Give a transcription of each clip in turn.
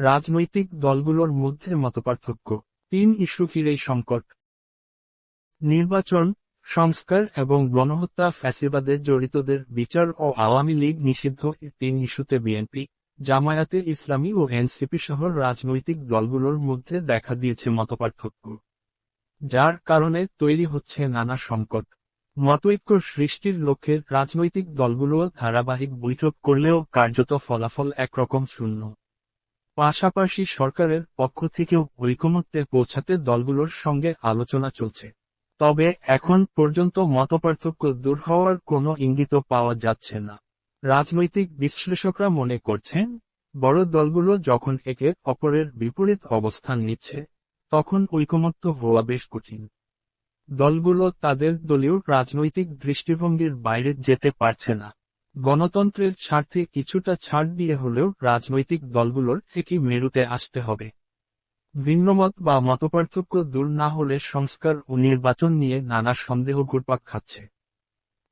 রাজনৈতিক দলগুলোর মধ্যে মতপার্থক্য। তিন ইস্যু ঘিরেই সংকট। নির্বাচন, সংস্কার এবং গণহত্যা ফ্যাসিবাদে জড়িতদের বিচার ও আওয়ামী লীগ নিষিদ্ধ তিন ইস্যুতে বিএনপি, জামায়াতে ইসলামী ও এনসিপি সহ রাজনৈতিক দলগুলোর মধ্যে দেখা দিয়েছে মতপার্থক্য। যার কারণে তৈরি হচ্ছে নানা সংকট। মতৈক্য সৃষ্টির লক্ষ্যে রাজনৈতিক দলগুলো ধারাবাহিক বৈঠক করলেও কার্যত ফলাফল একরকম শূন্য। পাশাপাশি সরকারের পক্ষ থেকেও ঐকমত্যে পৌঁছাতে দলগুলোর সঙ্গে আলোচনা চলছে। তবে এখন পর্যন্ত মতপার্থক্য দূর হওয়ার কোনো ইঙ্গিত পাওয়া যাচ্ছে না। রাজনৈতিক বিশ্লেষকরা মনে করছেন, বড় দলগুলো যখন একে অপরের বিপরীত অবস্থান নিচ্ছে, তখন ঐকমত্য হওয়া বেশ কঠিন। দলগুলো তাদের দলীয় রাজনৈতিক দৃষ্টিভঙ্গির বাইরে যেতে পারছে না। গণতন্ত্রের স্বার্থে কিছুটা ছাড় দিয়ে হলেও রাজনৈতিক দলগুলোর একই মেরুতে আসতে হবে। ভিন্নমত বা মতপার্থক্য দূর না হলে সংস্কার ও নির্বাচন নিয়ে নানা সন্দেহ ঘুরপাক খাচ্ছে।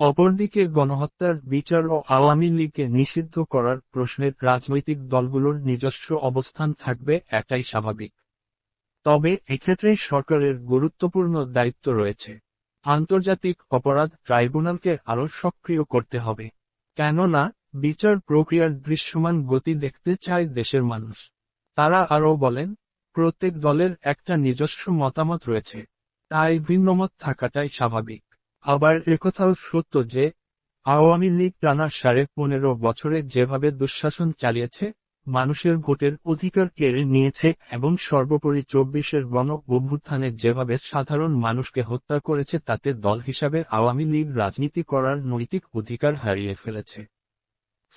অপরদিকে গণহত্যার বিচার ও আওয়ামী লীগকে নিষিদ্ধ করার প্রশ্নের রাজনৈতিক দলগুলোর নিজস্ব অবস্থান থাকবে এটাই স্বাভাবিক। তবে এক্ষেত্রে সরকারের গুরুত্বপূর্ণ দায়িত্ব রয়েছে। আন্তর্জাতিক অপরাধ ট্রাইব্যুনালকে আরও সক্রিয় করতে হবে। কেননা, বিচার প্রক্রিয়ার দৃশ্যমান গতি দেখতে চায় দেশের মানুষ। তারা আরও বলেন, প্রত্যেক দলের একটা নিজস্ব মতামত রয়েছে। তাই ভিন্নমত থাকাটাই স্বাভাবিক। আবার একথাও সত্য যে, আওয়ামী লীগ টানা সাড়ে পনেরো বছরে যেভাবে দুঃশাসন চালিয়েছে মানুষের ভোটের অধিকার কেড়ে নিয়েছে এবং সর্বোপরি চব্বিশের গণ অভ্যুত্থানে যেভাবে সাধারণ মানুষকে হত্যা করেছে তাতে দল হিসাবে আওয়ামী লীগ রাজনীতি করার নৈতিক অধিকার হারিয়ে ফেলেছে।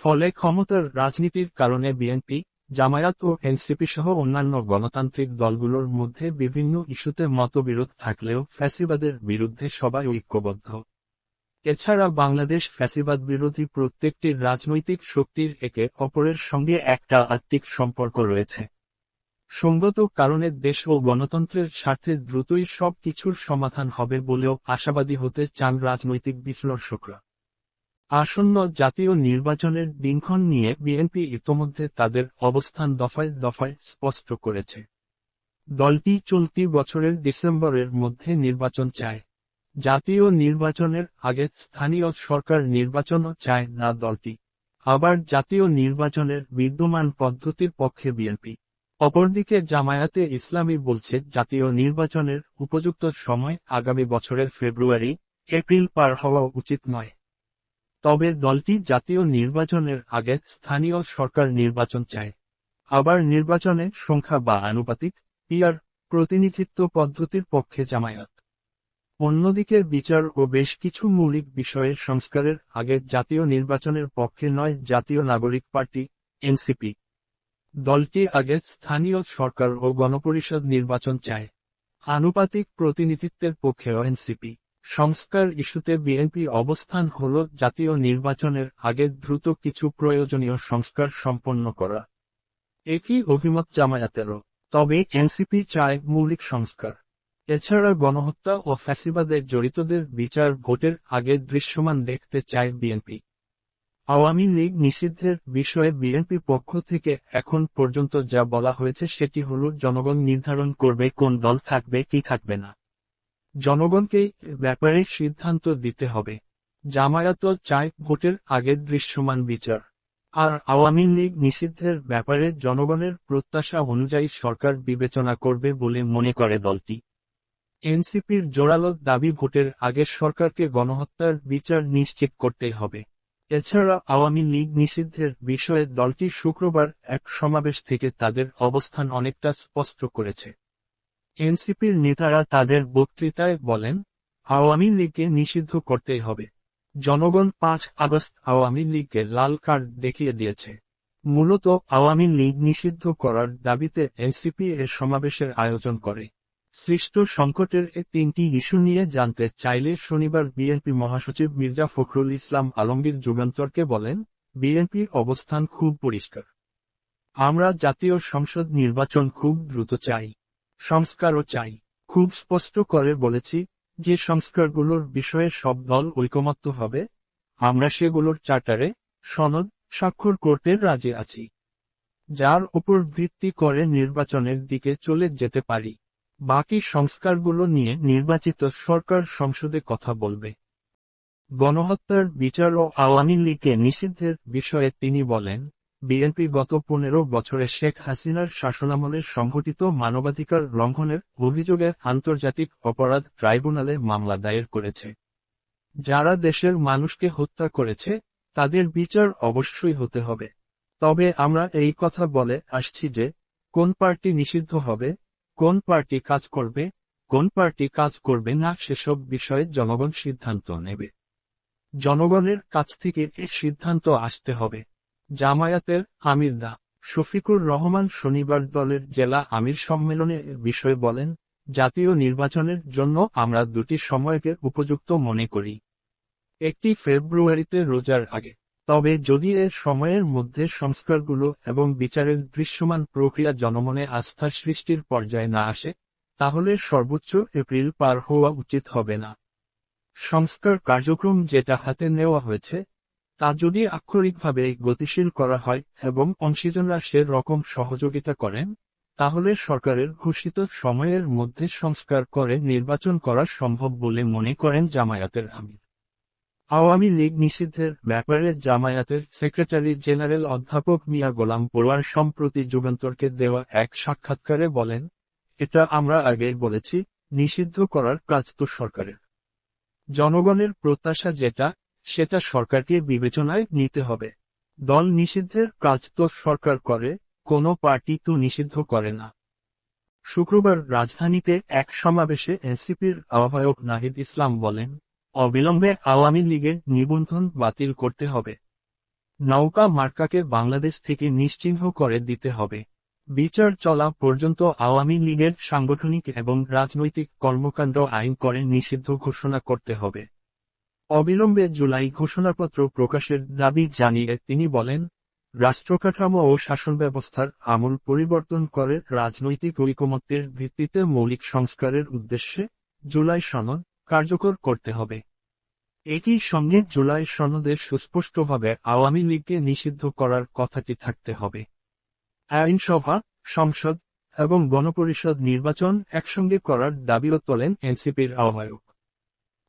ফলে ক্ষমতার রাজনীতির কারণে বিএনপি, জামায়াত ও এনসিপি সহ অন্যান্য গণতান্ত্রিক দলগুলোর মধ্যে বিভিন্ন ইস্যুতে মতবিরোধ থাকলেও ফ্যাসিবাদের বিরুদ্ধে সবাই ঐক্যবদ্ধ। এছাড়া বাংলাদেশ ফ্যাসিবাদ বিরোধী প্রত্যেকটি রাজনৈতিক শক্তির একে অপরের সঙ্গে একটা আত্মিক সম্পর্ক রয়েছে। সঙ্গত কারণে দেশ ও গণতন্ত্রের স্বার্থে দ্রুতই সব কিছুর সমাধান হবে বলেও আশাবাদী হতে চান রাজনৈতিক বিশ্লেষকরা। আসন্ন জাতীয় নির্বাচনের দিনক্ষণ নিয়ে বিএনপি ইতোমধ্যে তাদের অবস্থান দফায় দফায় স্পষ্ট করেছে। দলটি চলতি বছরের ডিসেম্বরের মধ্যে নির্বাচন চায়। জাতীয় নির্বাচনের আগে স্থানীয় সরকার নির্বাচনও চায় না দলটি। আবার জাতীয় নির্বাচনের বিদ্যমান পদ্ধতির পক্ষে বিএনপি। অপরদিকে জামায়াতে ইসলামী বলছে, জাতীয় নির্বাচনের উপযুক্ত সময় আগামী বছরের ফেব্রুয়ারি, এপ্রিল পার হওয়া উচিত নয়। তবে দলটি জাতীয় নির্বাচনের আগে স্থানীয় সরকার নির্বাচন চায়। আবার নির্বাচনে সংখ্যা বা আনুপাতিক পিয়ার প্রতিনিধিত্ব পদ্ধতির পক্ষে জামায়াত। অন্যদিকে বিচার ও বেশ কিছু মৌলিক বিষয়ের সংস্কারের আগে জাতীয় নির্বাচনের পক্ষে নয়, জাতীয় নাগরিক পার্টি, এনসিপি। দলটি আগে স্থানীয় সরকার ও গণপরিষদ নির্বাচন চায়। আনুপাতিক প্রতিনিধিত্বের পক্ষেও এনসিপি। সংস্কার ইস্যুতে বিএনপি অবস্থান হল জাতীয় নির্বাচনের আগে দ্রুত কিছু প্রয়োজনীয় সংস্কার সম্পন্ন করা। একই অভিমত জামায়াতেরও। তবে এনসিপি চায় মৌলিক সংস্কার। এছাড়া গণহত্যা ও ফ্যাসিবাদে জড়িতদের বিচার ভোটের আগে দৃশ্যমান দেখতে চায় বিএনপি। আওয়ামী লীগ নিষিদ্ধের বিষয়ে বিএনপি পক্ষ থেকে এখন পর্যন্ত যা বলা হয়েছে সেটি হল, জনগণ নির্ধারণ করবে কোন দল থাকবে, কি থাকবে না। জনগণকেই ব্যাপারে সিদ্ধান্ত দিতে হবে। জামায়াত চায় ভোটের আগে দৃশ্যমান বিচার। আর আওয়ামী লীগ নিষিদ্ধের ব্যাপারে জনগণের প্রত্যাশা অনুযায়ী সরকার বিবেচনা করবে বলে মনে করে দলটি। এনসিপির জোরালো দাবি ভোটের আগে সরকারকে গণহত্যার বিচার নিশ্চিত করতে হবে। এছাড়া আওয়ামী লীগ নিষিদ্ধের বিষয়ে দলটি শুক্রবার এক সমাবেশ থেকে তাদের অবস্থান অনেকটা স্পষ্ট করেছে। এনসিপির নেতারা তাদের বক্তৃতায় বলেন, আওয়ামী লীগকে নিষিদ্ধ করতেই হবে। জনগণ পাঁচ আগস্ট আওয়ামী লীগকে লাল কার্ড দেখিয়ে দিয়েছে। মূলত আওয়ামী লীগ নিষিদ্ধ করার দাবিতে এনসিপি এর সমাবেশের আয়োজন করে। সৃষ্ট সংকটের এ তিনটি ইস্যু নিয়ে জানতে চাইলে শনিবার বিএনপি মহাসচিব মির্জা ফখরুল ইসলাম আলমগীর যুগান্তরকে বলেন বিএনপির অবস্থান খুব পরিষ্কার। আমরা জাতীয় সংসদ নির্বাচন খুব দ্রুত চাই, সংস্কারও চাই। খুব স্পষ্ট করে বলেছি, যে সংস্কারগুলোর বিষয়ে সব দল ঐকমত্য হবে, আমরা সেগুলোর চার্টারে সনদ স্বাক্ষর করতে রাজি আছি। যার উপর ভিত্তি করে নির্বাচনের দিকে চলে যেতে পারি। বাকি সংস্কারগুলো নিয়ে নির্বাচিত সরকার সংসদে কথা বলবে। গণহত্যার বিচার ও আওয়ামী লীগকে নিষিদ্ধের বিষয়ে তিনি বলেন, বিএনপি গত পনেরো বছরে শেখ হাসিনার শাসনামলে সংঘটিত মানবাধিকার লঙ্ঘনের অভিযোগে আন্তর্জাতিক অপরাধ ট্রাইব্যুনালে মামলা দায়ের করেছে। যারা দেশের মানুষকে হত্যা করেছে, তাদের বিচার অবশ্যই হতে হবে। তবে আমরা এই কথা বলে আসছি যে, কোন পার্টি নিষিদ্ধ হবে কোন পার্টি কাজ করবে, কোন পার্টি কাজ করবে না সেসব বিষয়ে জনগণ সিদ্ধান্ত নেবে। জনগণের কাছ থেকে এ সিদ্ধান্ত আসতে হবে। জামায়াতের আমির দা শফিকুর রহমান শনিবার দলের জেলা আমির সম্মেলনে বিষয়ে বলেন, জাতীয় নির্বাচনের জন্য আমরা দুটি সময়কে উপযুক্ত মনে করি। একটি ফেব্রুয়ারিতে রোজার আগে তবে যদি এ সময়ের মধ্যে সংস্কারগুলো এবং বিচারের দৃশ্যমান প্রক্রিয়া জনমনে আস্থার সৃষ্টির পর্যায়ে না আসে, তাহলে সর্বোচ্চ এপ্রিল পার হওয়া উচিত হবে না। সংস্কার কার্যক্রম যেটা হাতে নেওয়া হয়েছে, তা যদি আক্ষরিকভাবে গতিশীল করা হয় এবং অংশীজনরা সে রকম সহযোগিতা করেন, তাহলে সরকারের ঘোষিত সময়ের মধ্যে সংস্কার করে নির্বাচন করা সম্ভব বলে মনে করেন জামায়াতের আমির। আওয়ামী লীগ নিষিদ্ধের ব্যাপারে জামায়াতের সেক্রেটারি জেনারেল অধ্যাপক মিয়া গোলাম পড়ুয়ার সম্প্রতি যুগান্তরকে দেওয়া এক সাক্ষাৎকারে বলেন, এটা আমরা আগেই বলেছি, নিষিদ্ধ করার কাজ তো সরকারের। জনগণের প্রত্যাশা যেটা, সেটা সরকারকে বিবেচনায় নিতে হবে। দল নিষিদ্ধের কাজ তো সরকার করে, কোনো পার্টি তো নিষিদ্ধ করে না। শুক্রবার রাজধানীতে এক সমাবেশে এনসিপির আহ্বায়ক নাহিদ ইসলাম বলেন অবিলম্বে আওয়ামী লীগের নিবন্ধন বাতিল করতে হবে। নৌকা মার্কাকে বাংলাদেশ থেকে নিশ্চিহ্ন করে দিতে হবে। বিচার চলা পর্যন্ত আওয়ামী লীগের সাংগঠনিক এবং রাজনৈতিক কর্মকাণ্ড আইন করে নিষিদ্ধ ঘোষণা করতে হবে। অবিলম্বে জুলাই ঘোষণাপত্র প্রকাশের দাবি জানিয়ে তিনি বলেন, রাষ্ট্রকাঠামো ও শাসন ব্যবস্থার আমূল পরিবর্তন করে রাজনৈতিক ঐকমত্যের ভিত্তিতে মৌলিক সংস্কারের উদ্দেশ্যে জুলাই সনদ কার্যকর করতে হবে। একই সঙ্গে জুলাই সনদে সুস্পষ্টভাবে আওয়ামী লীগকে নিষিদ্ধ করার কথাটি থাকতে হবে। আইনসভা, সংসদ এবং গণপরিষদ নির্বাচন একসঙ্গে করার দাবিও তোলেন এনসিপির আহ্বায়ক।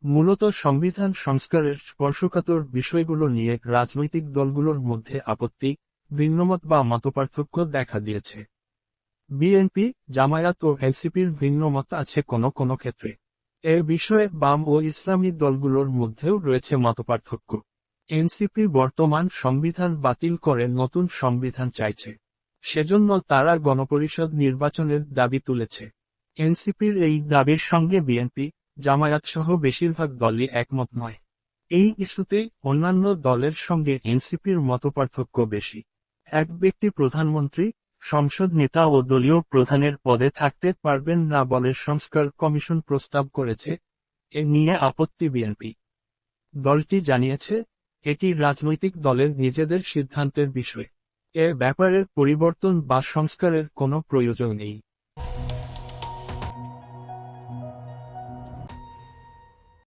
মূলত সংবিধান সংস্কারের স্পর্শকাতর বিষয়গুলো নিয়ে রাজনৈতিক দলগুলোর মধ্যে আপত্তি, ভিন্নমত বা মতপার্থক্য দেখা দিয়েছে। বিএনপি, জামায়াত ও এনসিপির ভিন্নমত আছে কোনো কোনো ক্ষেত্রে। এ বিষয়ে বাম ও ইসলামী দলগুলোর মধ্যেও রয়েছে মতপার্থক্য। এনসিপি বর্তমান সংবিধান বাতিল করে নতুন সংবিধান চাইছে। সেজন্য তারা গণপরিষদ নির্বাচনের দাবি তুলেছে। এনসিপির এই দাবির সঙ্গে বিএনপি জামায়াত সহ বেশিরভাগ দলই একমত নয়। এই ইস্যুতে অন্যান্য দলের সঙ্গে এনসিপির মতপার্থক্য বেশি। এক ব্যক্তি প্রধানমন্ত্রী সংসদ নেতা ও দলীয় প্রধানের পদে থাকতে পারবেন না বলে সংস্কার কমিশন প্রস্তাব করেছে। এ নিয়ে আপত্তি বিএনপি। দলটি জানিয়েছে, এটি রাজনৈতিক দলের নিজেদের সিদ্ধান্তের বিষয়। এ ব্যাপারে পরিবর্তন বা সংস্কারের কোনো প্রয়োজন নেই।